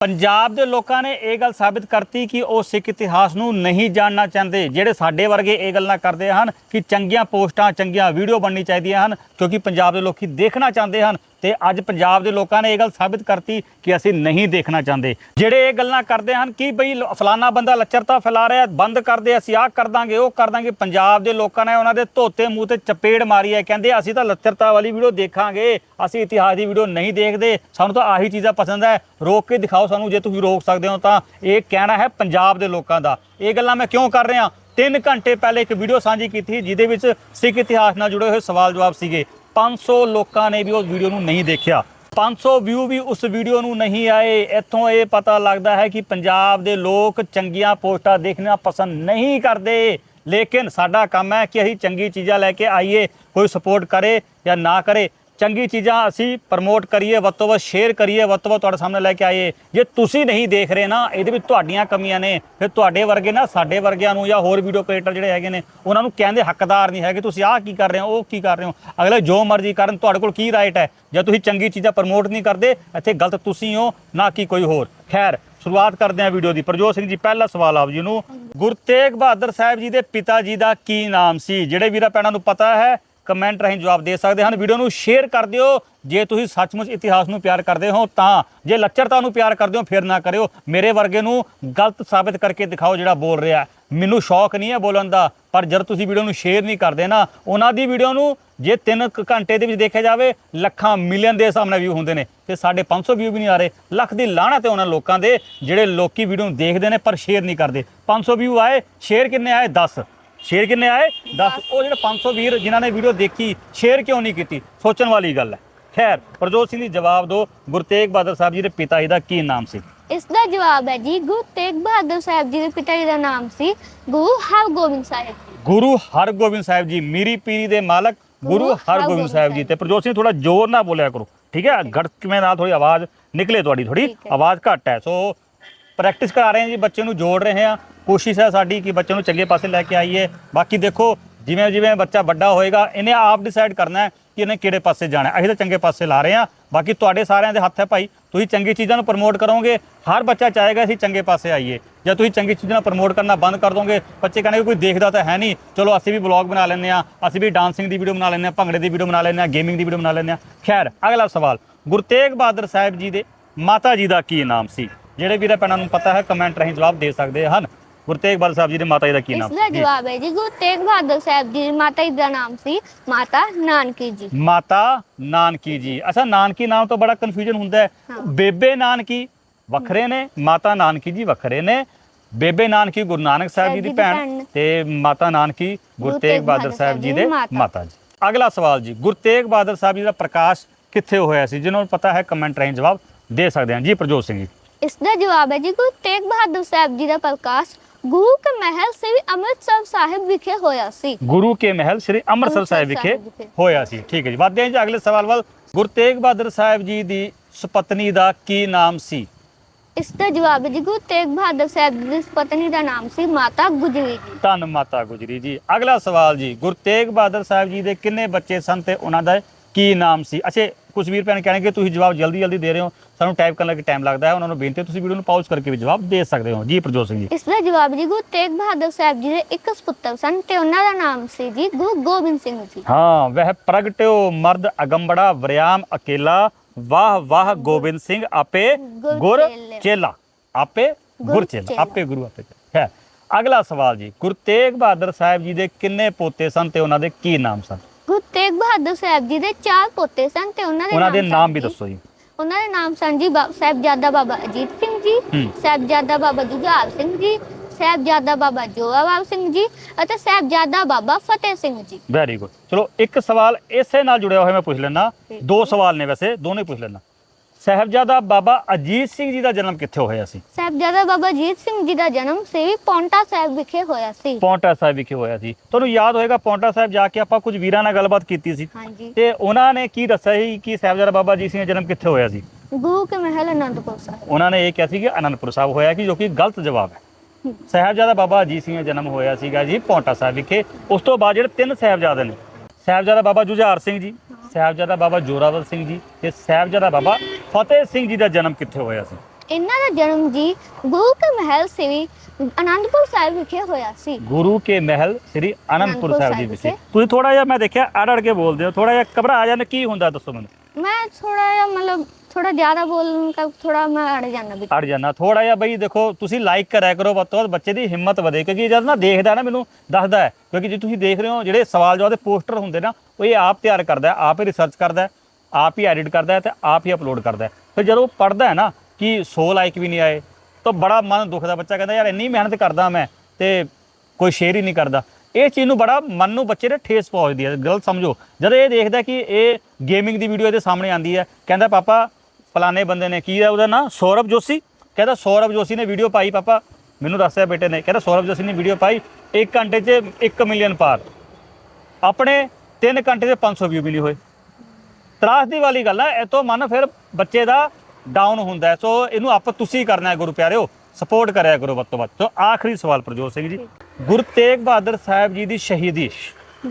ਪੰਜਾਬ ਦੇ ਲੋਕਾਂ ਨੇ ਇਹ ਗੱਲ ਸਾਬਿਤ ਕਰਤੀ ਕਿ ਉਹ ਸਿੱਖ ਇਤਿਹਾਸ ਨੂੰ ਨਹੀਂ ਜਾਣਨਾ ਚਾਹੁੰਦੇ। ਜਿਹੜੇ ਸਾਡੇ ਵਰਗੇ ਇਹ ਗੱਲਾਂ ਕਰਦੇ ਹਨ ਕਿ ਚੰਗੀਆਂ ਪੋਸਟਾਂ, ਚੰਗੀਆਂ ਵੀਡੀਓ ਬਣਨੀ ਚਾਹੀਦੀਆਂ ਹਨ, ਕਿਉਂਕਿ ਪੰਜਾਬ ਦੇ ਲੋਕੀ ਦੇਖਣਾ ਚਾਹੁੰਦੇ ਹਨ ਤੇ ਅੱਜ ਪੰਜਾਬ ਦੇ ਲੋਕਾਂ ਨੇ ਇਹ ਗੱਲ ਸਾਬਿਤ ਕਰਤੀ ਕਿ ਅਸੀਂ ਨਹੀਂ ਦੇਖਣਾ ਚਾਹੁੰਦੇ। ਜਿਹੜੇ ਇਹ ਗੱਲਾਂ ਕਰਦੇ ਹਨ ਕਿ ਬਈ ਫਲਾਨਾ ਬੰਦਾ ਲੱਚਰਤਾ ਫੈਲਾ ਰਿਹਾ ਬੰਦ ਕਰਦੇ ਅਸੀਂ ਆਹ ਕਰ ਦਾਂਗੇ ਉਹ ਕਰ ਦਾਂਗੇ ਪੰਜਾਬ ਦੇ ਲੋਕਾਂ ਨੇ ਉਹਨਾਂ ਦੇ ਧੋਤੇ ਮੂੰਹ ਤੇ ਚਪੇੜ ਮਾਰੀ ਹੈ। ਕਹਿੰਦੇ ਅਸੀਂ ਤਾਂ ਲੱਚਰਤਾ ਵਾਲੀ ਵੀਡੀਓ ਦੇਖਾਂਗੇ ਅਸੀਂ ਇਤਿਹਾਸ ਦੀ ਵੀਡੀਓ ਨਹੀਂ ਦੇਖਦੇ ਸਾਨੂੰ ਤਾਂ ਆਹੀ ਚੀਜ਼ਾਂ ਪਸੰਦ ਹੈ ਰੋਕ ਕੇ ਦਿਖਾਓ ਸਾਨੂੰ ਜੇ ਤੁਸੀਂ ਰੋਕ ਸਕਦੇ ਹੋ ਤਾਂ। ਇਹ ਕਹਿਣਾ ਹੈ ਪੰਜਾਬ ਦੇ ਲੋਕਾਂ ਦਾ। ਇਹ ਗੱਲਾਂ ਮੈਂ ਕਿਉਂ ਕਰ ਰਿਹਾ? 3 ਘੰਟੇ ਪਹਿਲੇ ਇੱਕ ਵੀਡੀਓ ਸਾਂਝੀ ਕੀਤੀ ਸੀ, ਜਿਹਦੇ ਵਿੱਚ ਸਿੱਖ ਇਤਿਹਾਸ ਨਾਲ ਜੁੜੇ ਹੋਏ ਸਵਾਲ ਜਵਾਬ ਸੀਗੇ। 500 ਲੋਕਾਂ ਨੇ ਵੀ ਉਸ ਵੀਡੀਓ ਨੂੰ ਨਹੀਂ ਦੇਖਿਆ। 500 ਵਿਊ ਵੀ ਉਸ ਵੀਡੀਓ ਨੂੰ ਨਹੀਂ ਆਏ। ਇੱਥੋਂ ਇਹ ਪਤਾ ਲੱਗਦਾ ਹੈ ਕਿ ਪੰਜਾਬ ਦੇ ਲੋਕ ਚੰਗੀਆਂ ਪੋਸਟਾਂ ਦੇਖਣਾ ਪਸੰਦ ਨਹੀਂ ਕਰਦੇ। ਲੇਕਿਨ ਸਾਡਾ ਕੰਮ ਹੈ ਕਿ ਅਸੀਂ ਚੰਗੀ ਚੀਜ਼ਾਂ ਲੈ ਕੇ ਆਈਏ, ਕੋਈ ਸਪੋਰਟ ਕਰੇ ਜਾਂ ਨਾ ਕਰੇ। ਚੰਗੀ ਚੀਜ਼ਾਂ ਅਸੀਂ ਪ੍ਰਮੋਟ ਕਰੀਏ, ਵੱਧ ਤੋਂ ਵੱਧ ਸ਼ੇਅਰ ਕਰੀਏ, ਵੱਧ ਤੋਂ ਵੱਧ ਤੁਹਾਡੇ ਸਾਹਮਣੇ ਲੈ ਕੇ ਆਈਏ। ਜੇ ਤੁਸੀਂ ਨਹੀਂ ਦੇਖ ਰਹੇ ਨਾ, ਇਹਦੇ ਵਿੱਚ ਤੁਹਾਡੀਆਂ ਕਮੀਆਂ ਨੇ, ਫਿਰ ਤੁਹਾਡੇ ਵਰਗੇ ਨਾ, ਸਾਡੇ ਵਰਗਿਆਂ ਨੂੰ ਜਾਂ ਹੋਰ ਵੀਡੀਓ ਕ੍ਰੀਏਟਰ ਜਿਹੜੇ ਹੈਗੇ ਨੇ, ਉਹਨਾਂ ਨੂੰ ਕਹਿੰਦੇ ਹੱਕਦਾਰ ਨਹੀਂ ਹੈਗੇ, ਤੁਸੀਂ ਆਹ ਕੀ ਕਰ ਰਹੇ ਹੋ, ਉਹ ਕੀ ਕਰ ਰਹੇ ਹੋ? ਅਗਲੇ ਜੋ ਮਰਜ਼ੀ ਕਰਨ, ਤੁਹਾਡੇ ਕੋਲ ਕੀ ਰਾਈਟ ਹੈ? ਜੇ ਤੁਸੀਂ ਚੰਗੀ ਚੀਜ਼ਾਂ ਪ੍ਰਮੋਟ ਨਹੀਂ ਕਰਦੇ, ਇੱਥੇ ਗਲਤ ਤੁਸੀਂ ਹੋ, ਨਾ ਕਿ ਕੋਈ ਹੋਰ। ਖੈਰ, ਸ਼ੁਰੂਆਤ ਕਰਦੇ ਹਾਂ ਵੀਡੀਓ ਦੀ। ਪ੍ਰਜੋਤ ਸਿੰਘ ਜੀ, ਪਹਿਲਾ ਸਵਾਲ ਆਪ ਜੀ ਨੂੰ। ਗੁਰੂ ਤੇਗ ਬਹਾਦਰ ਸਾਹਿਬ ਜੀ ਦੇ ਪਿਤਾ ਜੀ ਦਾ ਕੀ ਨਾਮ ਸੀ? ਜਿਹੜੇ ਵੀਰਾ, ਭੈਣਾਂ ਨੂੰ ਪਤਾ ਹੈ ਕਮੈਂਟ ਰਾਹੀਂ ਜਵਾਬ ਦੇ ਸਕਦੇ ਹਨ। ਵੀਡੀਓ ਨੂੰ ਸ਼ੇਅਰ ਕਰ ਦਿਓ। ਜੇ ਤੁਸੀਂ ਸੱਚਮੁੱਚ ਇਤਿਹਾਸ ਨੂੰ ਪਿਆਰ ਕਰਦੇ ਹੋ, ਤਾਂ ਜੇ ਲੱਚਰਤਾ ਨੂੰ ਪਿਆਰ ਕਰਦੇ ਹੋ, ਫਿਰ ਨਾ ਕਰਿਓ। ਮੇਰੇ ਵਰਗੇ ਨੂੰ ਗਲਤ ਸਾਬਿਤ ਕਰਕੇ ਦਿਖਾਓ ਜਿਹੜਾ ਬੋਲ ਰਿਹਾ ਮੈਨੂੰ ਸ਼ੌਕ ਨਹੀਂ ਹੈ ਬੋਲਣ ਦਾ, ਪਰ ਜਦ ਤੁਸੀਂ ਵੀਡੀਓ ਨੂੰ ਸ਼ੇਅਰ ਨਹੀਂ ਕਰਦੇ ਨਾ, ਉਹਨਾਂ ਦੀ ਵੀਡੀਓ ਨੂੰ ਜੇ 3 ਘੰਟੇ ਦੇ ਵਿੱਚ ਦੇਖਿਆ ਜਾਵੇ, ਲੱਖਾਂ ਮਿਲੀਅਨ ਦੇ ਹਿਸਾਬ ਨਾਲ ਵਿਊ ਹੁੰਦੇ ਨੇ। ਤੇ ਸਾਡੇ 500 ਵਿਊ ਵੀ ਨਹੀਂ ਆ ਰਹੇ। ਲੱਖ ਦੀ ਲਾਹਨਤ 'ਤੇ ਉਹਨਾਂ ਲੋਕਾਂ ਦੇ, ਜਿਹੜੇ ਲੋਕੀ ਵੀਡੀਓ ਨੂੰ ਦੇਖਦੇ ਨੇ, ਪਰ ਸ਼ੇਅਰ ਨਹੀਂ ਕਰਦੇ। 500 ਵਿਊ ਆਏ ਸ਼ੇਅਰ ਕਿੰਨੇ ਆਏ? 10 ਸ਼ੇਅਰ ਕਿੰਨੇ ਆਏ? 10 ਉਹ ਜਿਹੜੇ 500 ਵੀਰ ਜਿਨ੍ਹਾਂ ਨੇ ਵੀਡੀਓ ਦੇਖੀ ਸ਼ੇਅਰ ਕਿਉਂ ਨਹੀਂ ਕੀਤੀ? ਸੋਚਣ ਵਾਲੀ ਗੱਲ ਹੈ। ਖੈਰ ਪ੍ਰਜੋਤ ਸਿੰਘ ਜੀ ਜਵਾਬ ਦਿਓ। ਗੁਰੂ ਤੇਗ ਬਹਾਦਰ ਸਾਹਿਬ ਜੀ ਦੇ ਪਿਤਾ ਜੀ ਦਾ ਕੀ ਨਾਮ ਸੀ? ਇਸ ਦਾ ਜਵਾਬ ਹੈ ਜੀ ਗੁਰੂ ਤੇਗ ਬਹਾਦਰ ਸਾਹਿਬ ਜੀ ਦੇ ਪਿਤਾ ਜੀ ਦਾ ਨਾਮ ਸੀ ਗੁਰੂ ਹਰਗੋਬਿੰਦ ਸਾਹਿਬ ਗੁਰੂ ਹਰਗੋਬਿੰਦ ਸਾਹਿਬ ਜੀ ਮੀਰੀ ਪੀਰੀ ਦੇ ਮਾਲਕ ਗੁਰੂ ਹਰਗੋਬਿੰਦ ਸਾਹਿਬ ਜੀ। ਤੇ ਪ੍ਰਜੋਤ ਸਿੰਘ ਥੋੜਾ ਜ਼ੋਰ ਨਾਲ ਬੋਲਿਆ ਕਰੋ। ਠੀਕ ਹੈ? ਗੜਕਵੇਂ ਨਾਲ ਥੋੜੀ ਆਵਾਜ਼ ਨਿਕਲੇ ਤੁਹਾਡੀ ਥੋੜੀ। ਆਵਾਜ਼ ਘੱਟ ਹੈ। ਸੋ ਪ੍ਰੈਕਟਿਸ ਕਰਾ ਰਹੇ ਹਾਂ ਜੀ ਬੱਚੇ ਨੂੰ ਜੋੜ ਰਹੇ ਹਾਂ। ਕੋਸ਼ਿਸ਼ ਹੈ ਸਾਡੀ ਕਿ ਬੱਚੇ ਨੂੰ ਚੰਗੇ ਪਾਸੇ ਲੈ ਕੇ ਆਈਏ। ਬਾਕੀ ਦੇਖੋ, ਜਿਵੇਂ ਜਿਵੇਂ ਬੱਚਾ ਵੱਡਾ ਹੋਏਗਾ, ਇਹਨੇ ਆਪ ਡਿਸਾਈਡ ਕਰਨਾ ਹੈ ਕਿ ਇਹਨੇ ਕਿਹੜੇ ਪਾਸੇ ਜਾਣਾ ਅਸੀਂ ਤਾਂ ਚੰਗੇ ਪਾਸੇ ਲਾ ਰਹੇ ਹਾਂ। ਬਾਕੀ ਤੁਹਾਡੇ ਸਾਰਿਆਂ ਦੇ ਹੱਥ ਹੈ ਭਾਈ, ਤੁਸੀਂ ਚੰਗੀ ਚੀਜ਼ਾਂ ਨੂੰ ਪ੍ਰਮੋਟ ਕਰੋਗੇ। ਹਰ ਬੱਚਾ ਚਾਹੇਗਾ ਅਸੀਂ ਚੰਗੇ ਪਾਸੇ ਆਈਏ। ਜੇ ਤੁਸੀਂ ਚੰਗੀ ਚੀਜ਼ਾਂ ਨੂੰ ਪ੍ਰਮੋਟ ਕਰਨਾ ਬੰਦ ਕਰ ਦੋਗੇ, ਬੱਚੇ ਕਹਿੰਦੇ ਕੋਈ ਦੇਖਦਾ ਤਾਂ ਹੈ ਨਹੀਂ। ਚਲੋ, ਅਸੀਂ ਵੀ ਬਲੌਗ ਬਣਾ ਲੈਂਦੇ ਆ ਅਸੀਂ ਵੀ ਡਾਂਸਿੰਗ ਦੀ ਵੀਡੀਓ ਬਣਾ ਲੈਂਦੇ ਆ ਭੰਗੜੇ ਦੀ ਵੀਡੀਓ ਬਣਾ ਲੈਂਦੇ ਆ ਗੇਮਿੰਗ ਦੀ ਵੀਡੀਓ ਬਣਾ ਲੈਂਦੇ ਆ ਖੈਰ, ਅਗਲਾ ਸਵਾਲ, ਗੁਰੂ ਤੇਗ ਬਹਾਦਰ ਸਾਹਿਬ ਜੀ ਦੇ ਮਾਤਾ ਜੀ ਦਾ ਕੀ ਨਾਮ ਸੀ? ਜਿਹੜੇ ਵੀਰੇ, ਭੈਣਾਂ ਨੂੰ ਪਤਾ ਹੈ ਕਮੈਂਟ ਰਾਹੀਂ ਜਵਾਬ ਦੇ ਸਕਦੇ ਹਨ। ਗੁਰੂ ਤੇਗ ਬਹਾਦਰ ਸਾਹਿਬ ਜੀ ਦੇ ਮਾਤਾ ਜੀ ਦਾ ਕੀ ਨਾਮ ਦਾ ਸੀ? ਜੀ। ਜਵਾਬ ਹੈ ਜੀ ਗੁਰੂ ਤੇਗ ਬਹਾਦਰ ਸਾਹਿਬ ਜੀ ਦੀ ਮਾਤਾ ਜੀ ਦਾ ਨਾਮ ਸੀ ਮਾਤਾ ਨਾਨਕੀ ਜੀ। ਮਾਤਾ ਨਾਨਕੀ ਜੀ। ਅੱਛਾ ਨਾਨਕੀ ਨਾਮ ਤੋਂ ਬੜਾ ਕਨਫਿਊਜ਼ਨ ਹੁੰਦਾ ਹੈ। ਹਾਂ। ਬੇਬੇ ਨਾਨਕੀ ਵੱਖਰੇ ਨੇ ਮਾਤਾ ਨਾਨਕੀ ਜੀ ਵੱਖਰੇ ਨੇ। ਬੇਬੇ ਨਾਨਕੀ ਗੁਰੂ ਨਾਨਕ ਸਾਹਿਬ ਜੀ ਦੀ ਭੈਣ ਤੇ ਮਾਤਾ ਨਾਨਕੀ ਗੁਰੂ ਤੇਗ ਬਹਾਦਰ ਸਾਹਿਬ ਜੀ ਦੇ ਮਾਤਾ। ਜੀ। ਅਗਲਾ ਸਵਾਲ ਜੀ ਗੁਰੂ ਤੇਗ ਬਹਾਦਰ ਸਾਹਿਬ ਜੀ ਦਾ ਪ੍ਰਕਾਸ਼ ਕਿੱਥੇ ਹੋਇਆ ਸੀ? ਜਿਹਨਾਂ ਨੂੰ ਪਤਾ ਹੈ ਕਮੈਂਟ ਰਾਹੀਂ ਜਵਾਬ ਦੇ ਸਕਦੇ ਹਨ ਜੀ ਪ੍ਰਜੋਤ ਸਿੰਘ ਜੀ। ਇਸ ਦਾ ਜਵਾਬ ਹੈ ਜੀ ਗੁਰੂ ਤੇਗ ਬਹਾਦਰ ਸਾਹਿਬ ਜੀ ਦਾ ਪ੍ਰਕਾਸ਼ ਗੁਰੂ ਕੇ ਮਹਿਲ ਸ੍ਰੀ ਅੰਮ੍ਰਿਤਸਰ ਸਾਹਿਬ ਵਿਖੇ ਹੋਇਆ ਸੀ। ਗੁਰੂ ਕੇ ਮਹਿਲ ਸ੍ਰੀ ਅੰਮ੍ਰਿਤਸਰ ਸਾਹਿਬ ਵਿਖੇ ਸਾਹਿਬ ਵਿਖੇ। ਹੋਇਆ ਸੀ। ਠੀਕ ਹੈ ਜੀ। ਵਧਦੇ ਹਾਂ ਜੀ ਅਗਲੇ ਸਵਾਲ ਵੱਲ। ਗੁਰੂ ਤੇਗ ਬਹਾਦਰ ਸਾਹਿਬ ਜੀ ਦੀ ਸੁਪਤਨੀ ਦਾ ਕੀ ਨਾਮ ਸੀ? ਇਸ ਦਾ ਜਵਾਬ ਹੈ ਜੀ ਗੁਰੂ ਤੇਗ ਬਹਾਦਰ ਸਾਹਿਬ ਜੀ ਦੀ ਪਤਨੀ ਦਾ ਨਾਮ ਸੀ ਮਾਤਾ ਗੁਜਰੀ ਜੀ। ਧੰਨ ਮਾਤਾ ਗੁਜਰੀ ਜੀ। ਅਗਲਾ ਸਵਾਲ ਜੀ ਗੁਰੂ ਤੇਗ ਬਹਾਦਰ ਸਾਹਿਬ ਜੀ ਦੇ ਕਿੰਨੇ ਬੱਚੇ ਸਨ ਤੇ ਉਹਨਾਂ ਦਾ ਕੀ ਨਾਮ ਸੀ? ਅੱਛਾ ਕੁਝ ਵੀਰ ਭੈਣ ਕਹਿਣਗੇ ਤੁਸੀਂ ਜਵਾਬ ਜਲਦੀ ਜਲਦੀ ਦੇ ਰਹੇ ਹੋ। ਸਾਨੂੰ ਟਾਈਪ ਕਰਨ ਲੱਗੇ ਟਾਈਮ ਲੱਗਦਾ ਹੈ। ਉਹਨਾਂ ਨੂੰ ਬੇਨਤੀ ਹੈ ਤੁਸੀਂ ਵੀਡੀਓ ਨੂੰ ਪਾਜ਼ ਕਰਕੇ ਵੀ ਜਵਾਬ ਦੇ ਸਕਦੇ ਹੋ। ਜੀ ਪ੍ਰਜੋਤ ਸਿੰਘ ਜੀ। ਇਸ ਦਾ ਜਵਾਬ ਜੀ ਗੁਰੂ ਤੇਗ ਬਹਾਦਰ ਸਾਹਿਬ ਜੀ ਦੇ ਇੱਕ ਸੁਪੁੱਤਰ ਸਨ ਤੇ ਉਹਨਾਂ ਦਾ ਨਾਮ ਸੀ ਜੀ ਗੁਰੂ ਗੋਬਿੰਦ ਸਿੰਘ ਜੀ। ਹਾਂ ਵਹਿ ਪ੍ਰਗਟਿਓ ਮਰਦ ਅਗੰਬੜਾ ਵਰਿਆਮ ਅਕੇਲਾ ਵਾਹ ਵਾਹ ਗੋਬਿੰਦ ਸਿੰਘ ਆਪੇ ਗੁਰ ਚੇਲਾ। ਆਪੇ ਗੁਰ ਚੇਲਾ। ਆਪੇ ਗੁਰੂ ਆਪੇ ਚੇਲਾ। ਹੈ ਅਗਲਾ ਸਵਾਲ ਜੀ ਗੁਰੂ ਤੇਗ ਬਹਾਦਰ ਸਾਹਿਬ ਜੀ ਦੇ ਕਿੰਨੇ ਪੋਤੇ ਸਨ ਤੇ ਉਹਨਾਂ ਦੇ ਕੀ ਨਾਮ ਸਨ? ਗੁਰੂ ਤੇਗ ਬਹਾਦਰ ਸਾਹਿਬ ਜੀ ਦੇ ਚਾਰ ਪੋਤੇ ਸਨ ਤੇ ਉਹਨਾਂ ਦੇ ਉਹਨਾਂ ਦੇ ਨਾਮ ਵੀ ਦੱਸੋ ਜੀ। ਉਹਨਾਂ ਦੇ ਨਾਮ ਸਨ ਜੀ ਬਾ- ਸਾਹਿਬਜ਼ਾਦਾ ਬਾਬਾ ਅਜੀਤ ਸਿੰਘ ਜੀ ਹੂੰ। ਸਾਹਿਬਜ਼ਾਦਾ ਬਾਬਾ ਜੁਝਾਰ ਸਿੰਘ ਜੀ ਸਾਹਿਬਜ਼ਾਦਾ ਬਾਬਾ ਜੋਰਾਵਰ ਸਿੰਘ ਜੀ ਅਤੇ ਸਾਹਿਬਜ਼ਾਦਾ ਬਾਬਾ ਫਤਿਹ ਸਿੰਘ ਜੀ। ਵੈਰੀ ਗੁੱਡ ਚਲੋ ਇੱਕ ਸਵਾਲ ਇਸੇ ਨਾਲ ਜੁੜਿਆ ਹੋਇਆ ਮੈਂ ਪੁੱਛ ਲੈਣਾ ਦੋ ਸਵਾਲ ਨੇ ਵੈਸੇ ਦੋਨੇ ਪੁੱਛ ਲੈਣਾ ਸਾਹਿਬਜ਼ਾਦਾ ਬਾਬਾ ਅਜੀਤ ਸਿੰਘ ਜੀ ਦਾ ਜਨਮ ਕਿੱਥੇ ਹੋਇਆ ਸੀ? ਸਾਹਿਬਜ਼ਾਦਾ ਬਾਬਾ ਅਜੀਤ ਸਿੰਘ ਜੀ ਦਾ ਜਨਮ ਸ੍ਰੀ ਪੌਂਟਾ ਸਾਹਿਬ ਵਿਖੇ ਹੋਇਆ ਸੀ। ਪੌਂਟਾ ਸਾਹਿਬ ਵਿਖੇ ਹੋਇਆ ਸੀ। ਤੁਹਾਨੂੰ ਯਾਦ ਹੋਏਗਾ ਪੌਂਟਾ ਸਾਹਿਬ ਜਾ ਕੇ ਆਪਾਂ ਕੁਝ ਵੀਰਾਂ ਨਾਲ ਗੱਲਬਾਤ ਕੀਤੀ ਸੀ। ਹਾਂਜੀ। ਤੇ ਉਹਨਾਂ ਨੇ ਕੀ ਦੱਸਿਆ ਸੀ ਕਿ ਸਾਹਿਬਜ਼ਾਦਾ ਬਾਬਾ ਅਜੀਤ ਸਿੰਘ ਦਾ ਜਨਮ ਕਿੱਥੇ ਹੋਇਆ ਸੀ? ਗੁਰੂ ਕੇ ਮਹਿਲ ਅਨੰਦਪੁਰ ਸਾਹਿਬ। ਉਹਨਾਂ ਨੇ ਇਹ ਕਿਹਾ ਸੀ ਕਿ ਅਨੰਦਪੁਰ ਸਾਹਿਬ ਹੋਇਆ ਕਿ ਜੋ ਕਿ ਗਲਤ ਜਵਾਬ ਹੈ। ਹੂੰ। ਸਾਹਿਬਜ਼ਾਦਾ ਬਾਬਾ ਅਜੀਤ ਸਿੰਘ ਦਾ ਜਨਮ ਹੋਇਆ ਸੀਗਾ ਜੀ ਪੌਂਟਾ ਸਾਹਿਬ ਵਿਖੇ। ਉਸ ਤੋਂ ਬਾਅਦ ਜਿਹੜੇ ਤਿੰਨ ਸਾਹਿਬਜ਼ਾਦੇ ਨੇ ਸਾਹਿਬਜ਼ਾਦਾ ਬਾਬਾ ਜੁਝਾਰ ਸਿੰਘ ਜੀ ਸਾਹਿਬਜ਼ਾਦਾ ਬਾਬਾ ਜੋਰਾਵਰ ਸਿੰਘ ਜੀ ਤੇ ਸਾਹਿਬਜ਼ਾਦਾ ਬਾਬਾ ਫਤਿਹ ਸਿੰਘ ਜੀ ਦਾ ਜਨਮ ਕਿੱਥੇ ਹੋਇਆ ਸੀ? ਇਹਨਾਂ ਦਾ ਜਨਮ ਜੀ ਗੁਰੂ ਕੇ ਮਹਿਲ ਸ੍ਰੀ ਅਨੰਦਪੁਰ ਸਾਹਿਬ ਵਿਖੇ ਹੋਇਆ ਸੀ। ਗੁਰੂ ਕੇ ਮਹਿਲ ਸ੍ਰੀ ਅਨੰਦਪੁਰ ਸਾਹਿਬ ਜੀ ਵਿਖੇ। ਤੁਸੀਂ ਥੋੜਾ ਜਿਹਾ ਮੈਂ ਦੇਖਿਆ ਅੜ ਅੜ ਕੇ ਬੋਲਦੇ ਹੋ। ਥੋੜਾ ਜਿਹਾ ਘਬਰਾ ਜਾਂਦੇ ਕੀ ਹੁੰਦਾ ਦੱਸੋ ਮੈਨੂੰ? ਮੈਂ ਥੋੜਾ ਜਿਹਾ ਮਤਲਬ ਥੋੜਾ ਜ਼ਿਆਦਾ ਬੋਲਣ ਦਾ ਥੋੜਾ ਮੈਂ ਅੜ ਜਾਂਦਾ ਵੀ। ਅੜ ਜਾਣਾ ਥੋੜਾ ਜਿਹਾ ਬਈ ਦੇਖੋ ਤੁਸੀਂ ਲਾਈਕ ਕਰਿਆ ਕਰੋ ਵੱਧ ਤੋਂ ਬੱਚੇ ਦੀ ਹਿੰਮਤ ਵਧੇ। ਕਿਉਂਕਿ ਜਦ ਨਾ ਦੇਖਦਾ ਨਾ ਮੈਨੂੰ ਦੱਸਦਾ ਹੈ। ਕਿਉਂਕਿ ਜੇ ਤੁਸੀਂ ਦੇਖ ਰਹੇ ਹੋ ਜਿਹੜੇ ਸਵਾਲ ਜਵਾਬ ਦੇ ਪੋਸਟਰ ਹੁੰਦੇ ਨਾ ਉਹ ਇਹ ਆਪ ਤਿਆਰ ਕਰਦਾ ਆਪ ਹੀ ਰਿਸਰਚ ਕਰਦਾ ਆਪ ਹੀ ਐਡਿਟ ਕਰਦਾ ਹੈ ਤੇ ਆਪ ਹੀ ਅਪਲੋਡ ਕਰਦਾ ਹੈ। ਫਿਰ ਜਦੋਂ ਉਹ ਪੜਦਾ ਹੈ ਨਾ ਕਿ 100 ਲਾਈਕ ਵੀ ਨਹੀਂ ਆਏ, ਤਾਂ ਬੜਾ ਮਨ ਦੁਖਦਾ ਬੱਚਾ ਕਹਿੰਦਾ, ਯਾਰ ਇੰਨੀ ਮਿਹਨਤ ਕਰਦਾ ਮੈਂ ਤੇ ਕੋਈ ਸ਼ੇਅਰ ਹੀ ਨਹੀਂ ਕਰਦਾ। ਇਹ ਚੀਜ਼ ਨੂੰ ਬੜਾ ਮਨ ਨੂੰ ਬੱਚੇ ਦੇ ਠੇਸ ਪਹੁੰਚਦੀ ਹੈ। ਗਲਤ ਸਮਝੋ। ਜਦੋਂ ਇਹ ਦੇਖਦਾ ਕਿ ਇਹ ਗੇਮਿੰਗ ਦੀ ਵੀਡੀਓ ਇਹਦੇ ਸਾਹਮਣੇ ਆਂਦੀ ਹੈ, ਕਹਿੰਦਾ, ਪਾਪਾ, ਫਲਾਣੇ ਬੰਦੇ ਨੇ ਕੀ ਹੈ ਉਹਦਾ ਨਾਂ? ਸੌਰਵ ਜੋਸ਼ੀ? ਕਹਿੰਦਾ, ਸੌਰਵ ਜੋਸ਼ੀ ਨੇ ਵੀਡੀਓ ਪਾਈ, ਪਾਪਾ। ਮੈਨੂੰ ਦੱਸਿਆ ਬੇਟੇ ਨੇ। ਕਹਿੰਦਾ, ਸੌਰਵ ਜੋਸ਼ੀ ਨੇ ਵੀਡੀਓ ਪਾਈ 1 ਘੰਟੇ 'ਚ 1 ਮਿਲੀਅਨ ਪਾਰ। ਆਪਣੇ 3 ਘੰਟੇ 'ਚ 500 ਵਿਊ ਵੀ ਨਹੀਂ ਹੋਏ। ਤਰਾਸਦੀ ਵਾਲੀ ਗੱਲ ਹੈ ਇਹ ਤੋਂ ਮਨ ਫਿਰ ਬੱਚੇ ਦਾ ਡਾਊਨ ਹੁੰਦਾ। ਸੋ ਇਹਨੂੰ ਆਪ ਤੁਸੀਂ ਕਰਨਾ ਹੈ ਗੁਰੂ ਪਿਆਰਿਓ ਸਪੋਰਟ ਕਰਿਆ ਕਰੋ ਵੱਧ ਤੋਂ ਵੱਧ। ਸੋ ਆਖਰੀ ਸਵਾਲ ਪ੍ਰਜੋਤ ਸਿੰਘ ਜੀ ਗੁਰੂ ਤੇਗ ਬਹਾਦਰ ਸਾਹਿਬ ਜੀ ਦੀ ਸ਼ਹੀਦੀ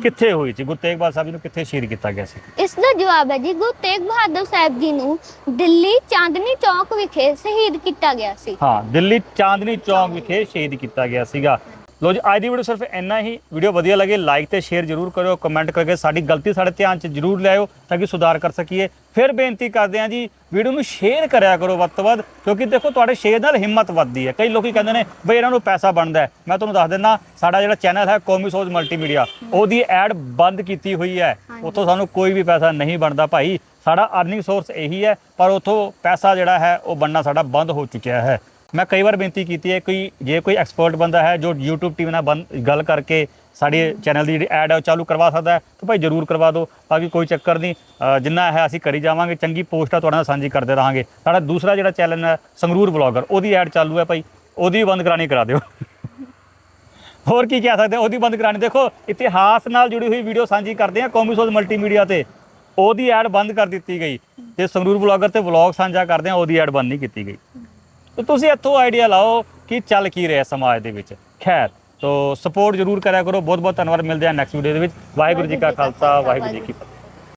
ਕਿੱਥੇ ਹੋਈ ਸੀ? ਗੁਰੂ ਤੇਗ ਬਹਾਦਰ ਸਾਹਿਬ ਜੀ ਨੂੰ ਕਿੱਥੇ ਸ਼ਹੀਦ ਕੀਤਾ ਗਿਆ ਸੀ? ਇਸ ਦਾ ਜਵਾਬ ਹੈ ਜੀ ਗੁਰੂ ਤੇਗ ਬਹਾਦਰ ਸਾਹਿਬ ਜੀ ਨੂੰ ਦਿੱਲੀ ਚਾਂਦਨੀ ਚੌਕ ਵਿਖੇ ਸ਼ਹੀਦ ਕੀਤਾ ਗਿਆ ਸੀ। ਹਾਂ ਦਿੱਲੀ ਚਾਂਦਨੀ ਚੌਂਕ ਵਿਖੇ ਸ਼ਹੀਦ ਕੀਤਾ ਗਿਆ ਸੀਗਾ। ਲੋ ਜੀ ਅੱਜ ਦੀ ਵੀਡੀਓ ਸਿਰਫ ਇੰਨਾ ਹੀ। ਵੀਡੀਓ ਵਧੀਆ ਲੱਗੇ ਲਾਈਕ ਤੇ ਸ਼ੇਅਰ ਜਰੂਰ ਕਰਿਓ ਕਮੈਂਟ ਕਰਕੇ ਸਾਡੀ ਗਲਤੀ ਸਾਡੇ ਧਿਆਨ 'ਚ ਜਰੂਰ ਲਿਆਇਓ ਤਾਂ ਕਿ ਸੁਧਾਰ ਕਰ ਸਕੀਏ। ਫਿਰ ਬੇਨਤੀ ਕਰਦੇ ਹਾਂ ਜੀ ਵੀਡੀਓ ਨੂੰ ਸ਼ੇਅਰ ਕਰਿਆ ਕਰੋ ਵੱਧ ਤੋਂ ਵੱਧ ਕਿਉਂਕਿ ਦੇਖੋ ਤੁਹਾਡੇ ਸ਼ੇਅਰ ਨਾਲ ਹਿੰਮਤ ਵੱਧਦੀ ਹੈ। ਕਈ ਲੋਕੀ ਕਹਿੰਦੇ ਨੇ ਬਈ ਇਹਨਾਂ ਨੂੰ ਪੈਸਾ ਬਣਦਾ ਹੈ। ਮੈਂ ਤੁਹਾਨੂੰ ਦੱਸ ਦਿੰਦਾ ਸਾਡਾ ਜਿਹੜਾ ਚੈਨਲ ਹੈ ਕੌਮੀ ਸੋਚ ਮਲਟੀਮੀਡੀਆ ਉਹਦੀ ਐਡ ਬੰਦ ਕੀਤੀ ਹੋਈ ਹੈ। ਉੱਥੋਂ ਸਾਨੂੰ ਕੋਈ ਵੀ ਪੈਸਾ ਨਹੀਂ ਬਣਦਾ ਭਾਈ। ਸਾਡਾ ਅਰਨਿੰਗ ਸੋਰਸ ਇਹੀ ਹੈ ਪਰ ਉੱਥੋਂ ਪੈਸਾ ਜਿਹੜਾ ਹੈ ਉਹ ਬਣਨਾ ਸਾਡਾ ਬੰਦ ਹੋ ਚੁੱਕਿਆ ਹੈ। ਮੈਂ ਕਈ ਵਾਰ ਬੇਨਤੀ ਕੀਤੀ ਹੈ ਕੋਈ ਜੇ ਕੋਈ ਐਕਸਪਰਟ ਬੰਦਾ ਹੈ ਜੋ YouTube ਟੀਮ ਨਾਲ ਬੰਦ ਗੱਲ ਕਰਕੇ ਸਾਡੇ ਚੈਨਲ ਦੀ ਜਿਹੜੀ ਐਡ ਹੈ ਉਹ ਚਾਲੂ ਕਰਵਾ ਸਕਦਾ ਹੈ, ਤਾਂ ਭਾਈ ਜਰੂਰ ਕਰਵਾ ਦਿਓ। ਬਾਕੀ ਕੋਈ ਚੱਕਰ ਨਹੀਂ ਜਿੰਨਾ ਹੈ ਅਸੀਂ ਕਰੀ ਜਾਵਾਂਗੇ, ਚੰਗੀ ਪੋਸਟਾਂ ਤੁਹਾਡੇ ਨਾਲ ਸਾਂਝੀ ਕਰਦੇ ਰਹਾਂਗੇ। ਸਾਡਾ ਦੂਸਰਾ ਜਿਹੜਾ ਚੈਨਲ ਹੈ, ਸੰਗਰੂਰ ਵਲੌਗਰ ਉਹਦੀ ਐਡ ਚਾਲੂ ਹੈ ਭਾਈ। ਉਹਦੀ ਬੰਦ ਕਰਾਣੀ ਕਰਾ ਦਿਓ। ਹੋਰ ਕੀ ਕਹਿ ਸਕਦੇ ਹਾਂ? ਉਹਦੀ ਬੰਦ ਕਰਾਣੀ। ਦੇਖੋ, ਇਤਿਹਾਸ ਨਾਲ ਜੁੜੀ ਹੋਈ ਵੀਡੀਓ ਸਾਂਝੀ ਕਰਦੇ ਹਾਂ ਕੌਮੀ ਸੋਧ ਮਲਟੀਮੀਡੀਆ ਤੇ। ਉਹਦੀ ਐਡ ਬੰਦ ਕਰ ਦਿੱਤੀ ਗਈ। ਤੇ ਸੰਗਰੂਰ ਵਲੌਗਰ ਤੇ ਵਲੌਗ ਸਾਂਝਾ ਕਰਦੇ ਹਾਂ, ਉਹਦੀ ਐਡ ਬੰਦ ਨਹੀਂ ਕੀਤੀ ਗਈ। ਤੇ ਤੁਸੀਂ ਇੱਥੋਂ ਆਈਡੀਆ ਲਾਓ ਕਿ ਚੱਲ ਕੀ ਰਿਹਾ ਸਮਾਜ ਦੇ ਵਿੱਚ। ਖੈਰ ਤੋ ਸਪੋਰਟ ਜਰੂਰ ਕਰਿਆ ਕਰੋ। ਬਹੁਤ ਬਹੁਤ ਧੰਨਵਾਦ। ਮਿਲਦੇ ਹਾਂ ਨੈਕਸਟ ਵੀਡੀਓ ਦੇ ਵਿੱਚ। ਵਾਹਿਗੁਰੂ ਜੀ ਕਾ ਖਾਲਸਾ ਵਾਹਿਗੁਰੂ ਜੀ ਕੀ ਫਤਿਹ।